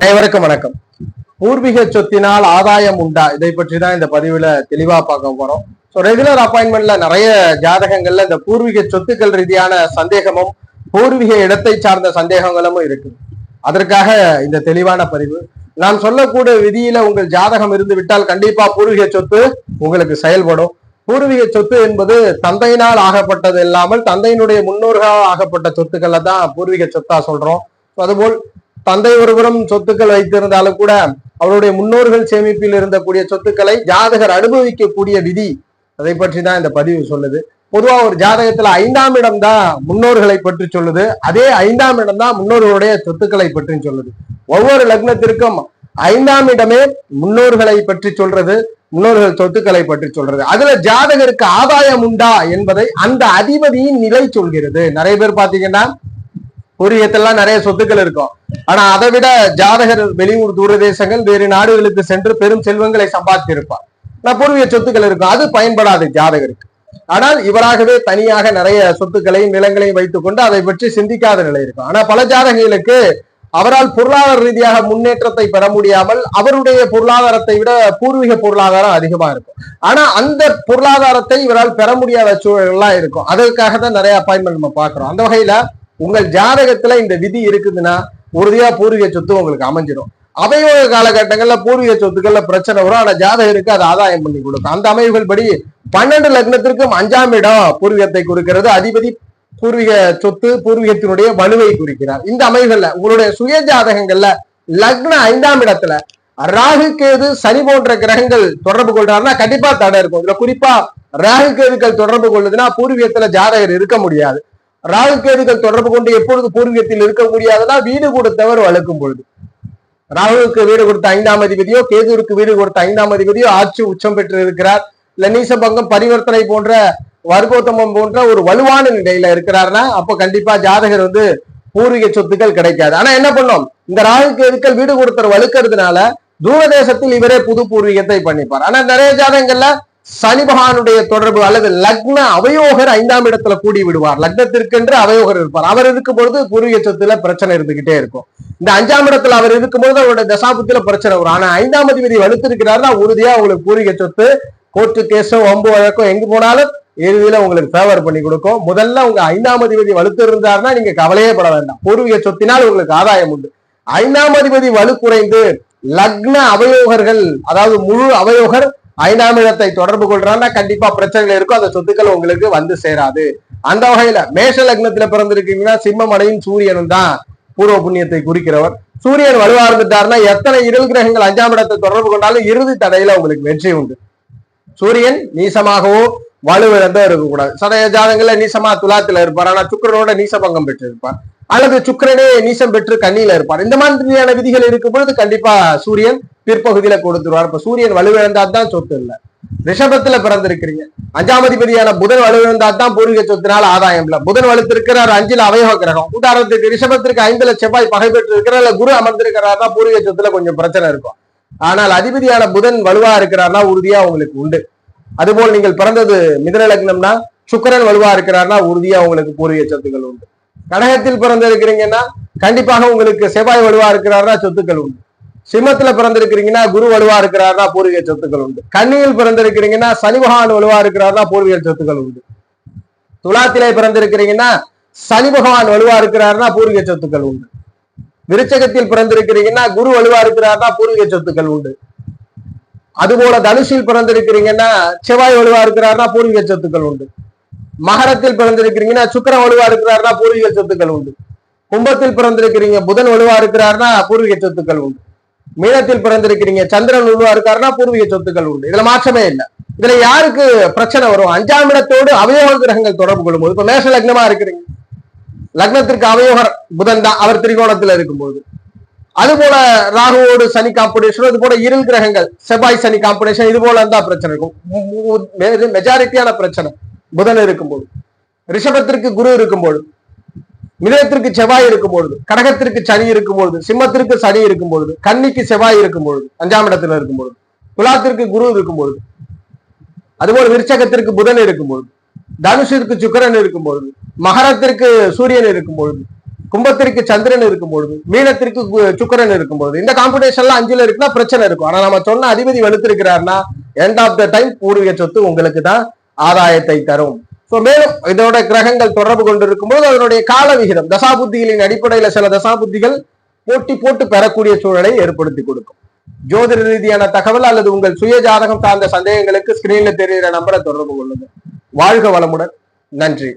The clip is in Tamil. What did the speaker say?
அனைவருக்கும் வணக்கம். பூர்வீக சொத்தினால் ஆதாயம் உண்டா? இதை பற்றி தான் இந்த பதிவுல தெளிவா பார்க்க போறோம். ஸோ ரெகுலர் அப்பாயின்மெண்ட்ல நிறைய ஜாதகங்கள்ல இந்த பூர்வீக சொத்துக்கள் ரீதியான சந்தேகமும் பூர்வீக இடத்தை சார்ந்த சந்தேகங்களும் இருக்கு. அதற்காக இந்த தெளிவான பதிவு. நான் சொல்லக்கூடிய விதியில உங்கள் ஜாதகம் இருந்து விட்டால் கண்டிப்பா பூர்வீக சொத்து உங்களுக்கு செயல்படும். பூர்வீக சொத்து என்பது தந்தையினால் ஆகப்பட்டது இல்லாமல் தந்தையினுடைய முன்னோர்களால் ஆகப்பட்ட சொத்துக்களை தான் பூர்வீக சொத்தா சொல்றோம். அதுபோல் தந்தை ஒருவரும் சொத்துக்கள் வைத்திருந்தாலும் கூட அவருடைய முன்னோர்கள் சேமிப்பில் இருந்தக்கூடிய சொத்துக்களை ஜாதகர் அனுபவிக்கக்கூடிய விதி. அதை பற்றி தான் இந்த பதிவு சொல்லுது. பொதுவா ஒரு ஜாதகத்துல ஐந்தாம் இடம் தான் முன்னோர்களை பற்றி சொல்லுது. அதே ஐந்தாம் இடம் தான் முன்னோர்களுடைய சொத்துக்களை பற்றி சொல்லுது. ஒவ்வொரு லக்னத்திற்கும் ஐந்தாம் இடமே முன்னோர்களை பற்றி சொல்றது முன்னோர்கள் சொத்துக்களை பற்றி சொல்றது. அதுல ஜாதகருக்கு ஆதாயம் உண்டா என்பதை அந்த அதிபதியின் நிலை சொல்கிறது. நிறைய பேர் பாத்தீங்கன்னா பூர்வீகத்தெல்லாம் நிறைய சொத்துக்கள் இருக்கும். ஆனா அதை விட ஜாதகர் வெளியூர் தூரதேசங்கள் வேறு நாடுகளுக்கு சென்று பெரும் செல்வங்களை சம்பாதித்திருப்பார். நான் பூர்வீக சொத்துக்கள் இருக்கும். அது பயன்படாது ஜாதகருக்கு. ஆனால் இவராகவே தனியாக நிறைய சொத்துக்களையும் நிலங்களையும் வைத்துக் கொண்டு அதை பற்றி சிந்திக்காத நிலை இருக்கும். ஆனா பல ஜாதகங்களுக்கு அவரால் பொருளாதார ரீதியாக முன்னேற்றத்தை பெற முடியாமல் அவருடைய பொருளாதாரத்தை விட பூர்வீக பொருளாதாரம் அதிகமா இருக்கும். ஆனா அந்த பொருளாதாரத்தை இவரால் பெற முடியாத சூழல்லாம் இருக்கும். அதற்காக தான் நிறைய அப்பாயின்மெண்ட் நம்ம பாக்குறோம் அந்த வகையில உங்கள் ஜாதகத்துல இந்த விதி இருக்குதுன்னா உறுதியா பூர்வீக சொத்து உங்களுக்கு அமைஞ்சிடும் அவையோக காலகட்டங்கள்ல பூர்வீக சொத்துக்கள்ல பிரச்சனை வரும். ஆனா ஜாதகருக்கு அது ஆதாயம் பண்ணி கொடுக்கும். அந்த அமைவுகள் படி பன்னெண்டு லக்னத்திற்கும் அஞ்சாம் இடம் பூர்வீகத்தை குறிக்கிறது. அதிபதி பூர்வீக சொத்து பூர்வீகத்தினுடைய வலுவை குறிக்கிறார். இந்த அமைவுகள்ல உங்களுடைய சுய ஜாதகங்கள்ல லக்ன ஐந்தாம் இடத்துல ராகு கேது சனி போன்ற கிரகங்கள் தொடர்பு கொள்றாருன்னா கண்டிப்பா தடை இருக்கும். இதுல குறிப்பா ராகு கேதுக்கள் தொடர்பு கொள்ளுதுன்னா பூர்வீகத்துல ஜாதகர் இருக்க முடியாது. ராகு கேதுகள் தொடர்பு கொண்டு எப்பொழுது பூர்வீகத்தில் இருக்க முடியாதனா வீடு கொடுத்தவர் வளர்க்கும் பொழுது. ராகுவுக்கு வீடு கொடுத்த ஐந்தாம் அதிபதியோ கேதுருக்கு வீடு கொடுத்த ஐந்தாம் அதிபதியோ ஆட்சி உச்சம் பெற்று இருக்கிறார் இல்ல நீசபங்கம் பரிவர்த்தனை போன்ற வர்க்கோத்தமம் போன்ற ஒரு வலுவான நிலையில இருக்கிறாருன்னா அப்ப கண்டிப்பா ஜாதகர் வந்து பூர்வீக சொத்துக்கள் கிடைக்காது. ஆனா என்ன பண்ணோம்? இந்த ராகு கேதுக்கள் வீடு கொடுத்தவர் வலுக்கிறதுனால தூரதேசத்தில் இவரே புது பூர்வீகத்தை பண்ணிப்பார். ஆனா நிறைய ஜாதகங்கள்ல சனி பகவானுடைய தொடர்பு அல்லது லக்ன அவயோகர் ஐந்தாம் இடத்துல கூடி விடுவார். லக்னத்திற்கென்று அவயோகர் இருப்பார். அவர் இருக்கும் பொழுது பூர்வீக சொத்துல பிரச்சனை இருந்துகிட்டே இருக்கும். இந்த அஞ்சாம் இடத்துல அவர் இருக்கும்போது அவருடைய தசாபத்துல பிரச்சனை வரும். ஆனா ஐந்தாம் அதிபதி வலுத்திருக்கிறாருன்னா உறுதியா உங்களுக்கு பூர்வீக சொத்து கோர்ட்டு கேஸோ வம்பு வழக்கம் எங்கு போனாலும் இறுதியில உங்களுக்கு ஃபேவர் பண்ணி கொடுக்கும். முதல்ல உங்க ஐந்தாம் அதிபதி வலுத்து இருந்தாருன்னா நீங்க கவலையே பட வேண்டாம். பூர்வீக சொத்தினால் உங்களுக்கு ஆதாயம் உண்டு. ஐந்தாம் அதிபதி வலு குறைந்து லக்ன அவயோகர்கள் அதாவது முழு அவயோகர் ஐந்தாம் இடத்தை தொடர்பு கொள்றான்னா கண்டிப்பா பிரச்சனைகள் இருக்கும். அந்த சொத்துக்கள் உங்களுக்கு வந்து சேராது. அந்த வகையில மேஷ லக்னத்துல பிறந்திருக்கீங்கன்னா சிம்மமடையும் சூரியனும் தான் பூர்வ புண்ணியத்தை குறிக்கிறவர். சூரியன் வலுவா இருந்துட்டாருன்னா எத்தனை இருள் கிரகங்கள் அஞ்சாம் இடத்தை தொடர்பு கொண்டாலும் இறுதி தடையில உங்களுக்கு வெற்றி உண்டு. சூரியன் நீசமாகவோ வலுவிழந்தோ இருக்கக்கூடாது. சதய ஜாதங்கள்ல நீசமா துலாத்துல இருப்பார். ஆனா சுக்கரனோட நீசபங்கம் பங்கம் இருப்பார் அல்லது சுக்கரனே நீசம் பெற்று கண்ணியில இருப்பார். இந்த மாதிரியான விதிகள் இருக்கும் பொழுது கண்டிப்பா சூரியன் பிற்பகுதியில கொடுத்துருவார். இப்ப சூரியன் வலுவிழந்தா தான் சொத்து இல்லை. ரிஷபத்துல பிறந்திருக்கிறீங்க. அஞ்சாம் அதிபதியான புதன் வலுவிழந்தா தான் பூர்வீக சொத்தினால ஆதாயம் இல்ல. புதன் வலுத்திருக்கிறார் அஞ்சுல அவயோக கிரகம். உதாரணத்துக்கு ரிஷபத்திற்கு ஐந்துல செவ்வாய் பகை பெற்று இருக்கிறார் குரு அமர்ந்திருக்கிறார்னா பூர்வீக சொத்துல கொஞ்சம் பிரச்சனை இருக்கும். ஆனால் அதிபதியான புதன் வலுவா இருக்கிறார்னா உறுதியா உங்களுக்கு உண்டு. அதுபோல் நீங்கள் பிறந்தது மிதன லக்னம்னா சுக்கரன் வலுவா இருக்கிறார்னா உறுதியா உங்களுக்கு பூர்வீக சொத்துக்கள் உண்டு. கடகத்தில் பிறந்திருக்கிறீங்கன்னா கண்டிப்பாக உங்களுக்கு செவ்வாய் வலுவா இருக்கிறார்னா சொத்துக்கள் உண்டு. சிம்மத்துல பிறந்திருக்கிறீங்கன்னா குரு வலுவா இருக்கிறார்னா பூர்வீக சொத்துக்கள் உண்டு. கண்ணியில் பிறந்திருக்கிறீங்கன்னா சனி பகவான் வலுவா இருக்கிறார்னா பூர்வீக சொத்துக்கள் உண்டு. துலாத்திலே பிறந்திருக்கிறீங்கன்னா சனி பகவான் வலுவா இருக்கிறாருன்னா பூர்வீக சொத்துக்கள் உண்டு. விருச்சகத்தில் பிறந்திருக்கிறீங்கன்னா குரு வலுவா இருக்கிறார்னா பூர்வீக சொத்துக்கள் உண்டு. அதுபோல தனுஷில் பிறந்திருக்கிறீங்கன்னா செவ்வாய் வலுவா இருக்கிறார்னா பூர்வீக சொத்துக்கள் உண்டு. மகரத்தில் பிறந்திருக்கிறீங்கன்னா சுக்கரன் வலுவா இருக்கிறார்னா பூர்வீக சொத்துக்கள் உண்டு. கும்பத்தில் பிறந்திருக்கிறீங்க புதன் வலுவா இருக்கிறாருன்னா பூர்வீக சொத்துக்கள் உண்டு. மீனத்தில் பிறந்திருக்கிறீங்க சந்திரன் வலுவா இருக்காருன்னா பூர்வீக சொத்துக்கள் உண்டு. இதுல மாற்றமே இல்லை. இதுல யாருக்கு பிரச்சனை வரும்? அஞ்சாம் இடத்தோடு அவயோக கிரகங்கள் தொடர்பு கொள்ளும்போது இப்ப மேஷ லக்னமா இருக்கிறீங்க. லக்னத்திற்கு அவயோகர் புதன் தான் அவர் திரிகோணத்துல இருக்கும்போது. அது போல ராகுவோடு சனி காம்படிஷன் இது போல இருள் கிரகங்கள் செவ்வாய் சனி காம்படிஷன் இது போல இருந்தா பிரச்சனை இருக்கும். மெஜாரிட்டியான பிரச்சனை. புதன் இருக்கும்போது ரிஷபத்திற்கு குரு இருக்கும்போது மிதத்திற்கு செவ்வாய் இருக்கும் பொழுது கடகத்திற்கு சனி இருக்கும் பொழுது சிம்மத்திற்கு சனி இருக்கும் பொழுது கன்னிக்கு செவ்வாய் இருக்கும் பொழுது அஞ்சாம் இடத்துல இருக்கும் பொழுது துலாத்திற்கு குரு இருக்கும் பொழுது அதுபோல் விருச்சகத்திற்கு புதன் இருக்கும் பொழுது தனுஷிற்கு சுக்கரன் இருக்கும் பொழுது மகரத்திற்கு சூரியன் இருக்கும் பொழுது கும்பத்திற்கு சந்திரன் இருக்கும் பொழுது மீனத்திற்கு சுக்கரன் சுக்கிரன் இருக்கும் பொழுது இந்த காம்படிஷன்ல அஞ்சுல இருக்குன்னா பிரச்சனை இருக்கும். ஆனா நம்ம சொன்ன அதிபதி வலுத்திருக்கிறாருன்னா எண்ட் ஆஃப் த டைம் பூர்வீக சொத்து உங்களுக்கு தான் ஆதாயத்தை தரும். ஸோ மேலும் இதோட கிரகங்கள் தொடர்பு கொண்டு இருக்கும்போது அதனுடைய கால விகிதம் தசாபுத்திகளின் அடிப்படையில சில தசாபுத்திகள் போட்டி போட்டு பெறக்கூடிய சூழலை ஏற்படுத்தி கொடுக்கும். ஜோதிட ரீதியான தகவல் அல்லது உங்கள் சுய ஜாதகம் சார்ந்த சந்தேகங்களுக்கு ஸ்கிரீன்ல தெரிகிற நம்பரை தொடர்பு கொள்ளுங்க. வாழ்க வளமுடன். நன்றி.